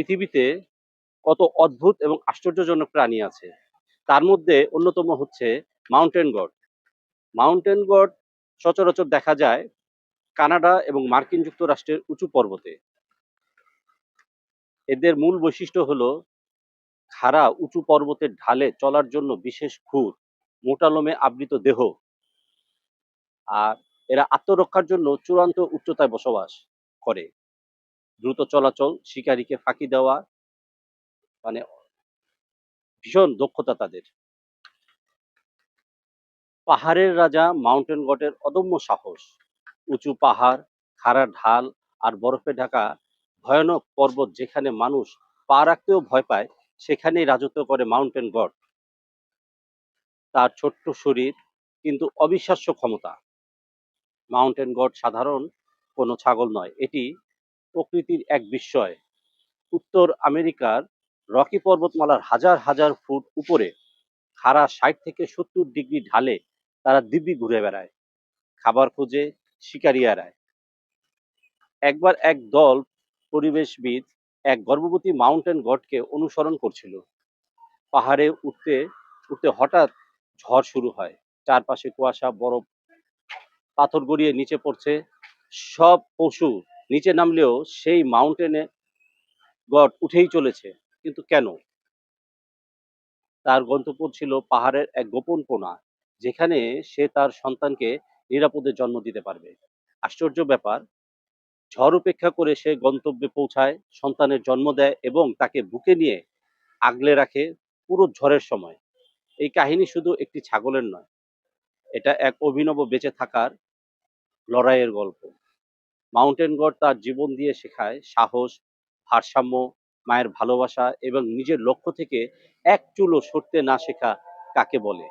পৃথিবীতে কত অদ্ভুত এবং আশ্চর্যজনক প্রাণী আছে। তার মধ্যে অন্যতম হচ্ছে মাউন্টেন গড। মাউন্টেন গড সচরাচর দেখা যায় কানাডা এবং মার্কিন যুক্তরাষ্ট্রের উঁচু পর্বতে। এদের মূল বৈশিষ্ট্য হলো খাড়া উঁচু পর্বতের ঢালে চলার জন্য বিশেষ খুর মোটালোমে আবৃত দেহ। আর এরা আত্মরক্ষার জন্য চূড়ান্ত উচ্চতায় বসবাস করে। দ্রুত চলাচল, শিকারীকে ফাঁকি দেওয়া মানে ভীষণ দক্ষতা তাদের। পাহাড়ের রাজা মাউন্টেন গটের অদম্য সাহস। উঁচু পাহাড়, খাড়া ঢাল আর বরফে ঢাকা ভয়ানক পর্বত যেখানে মানুষ পা রাখতেও ভয় পায়, সেখানেই রাজত্ব করে মাউন্টেন গড তার ছোট্ট শরীর কিন্তু অবিশ্বাস্য ক্ষমতা। মাউন্টেন গড সাধারণ কোনো ছাগল নয়, এটি প্রকৃতির এক বিস্ময়। উত্তর আমেরিকার রকি পর্বতমালার হাজার হাজার ফুট উপরে খাড়া ষাট থেকে সত্তর ডিগ্রি ঢালে তারা দিব্যি ঘুরে বেড়ায়, খাবার খুঁজে শিকারি এড়ায়। একবার এক দল পরিবেশবিদ এক গর্ভবতী মাউন্টেন গডকে অনুসরণ করছিল। পাহাড়ে উঠতে উঠতে হঠাৎ ঝড় শুরু হয়। চারপাশে কুয়াশা, বরফ, পাথর গড়িয়ে নিচে পড়ছে। সব পশু নিচে নামলেও সেই মাউন্টেনে গড উঠেই চলেছে। কিন্তু কেন? তার গন্তব্য ছিল পাহাড়ের এক গোপন কোণা, যেখানে সে তার সন্তানকে নিরাপদে জন্ম দিতে পারবে। আশ্চর্য ব্যাপার, ঝড় উপেক্ষা করে সে গন্তব্যে পৌঁছায়, সন্তানের জন্ম দেয় এবং তাকে বুকে নিয়ে আগলে রাখে পুরো ঝড়ের সময়। এই কাহিনী শুধু একটি ছাগলের নয়, এটা এক অভিনব বেঁচে থাকার লড়াইয়ের গল্প। মাউন্টেন গড তার জীবন দিয়ে শেখায় সাহস, ভারসাম্য, মায়ের ভালোবাসা এবং নিজের লক্ষ্য থেকে এক চুলো সরতে না শেখা কাকে বলে?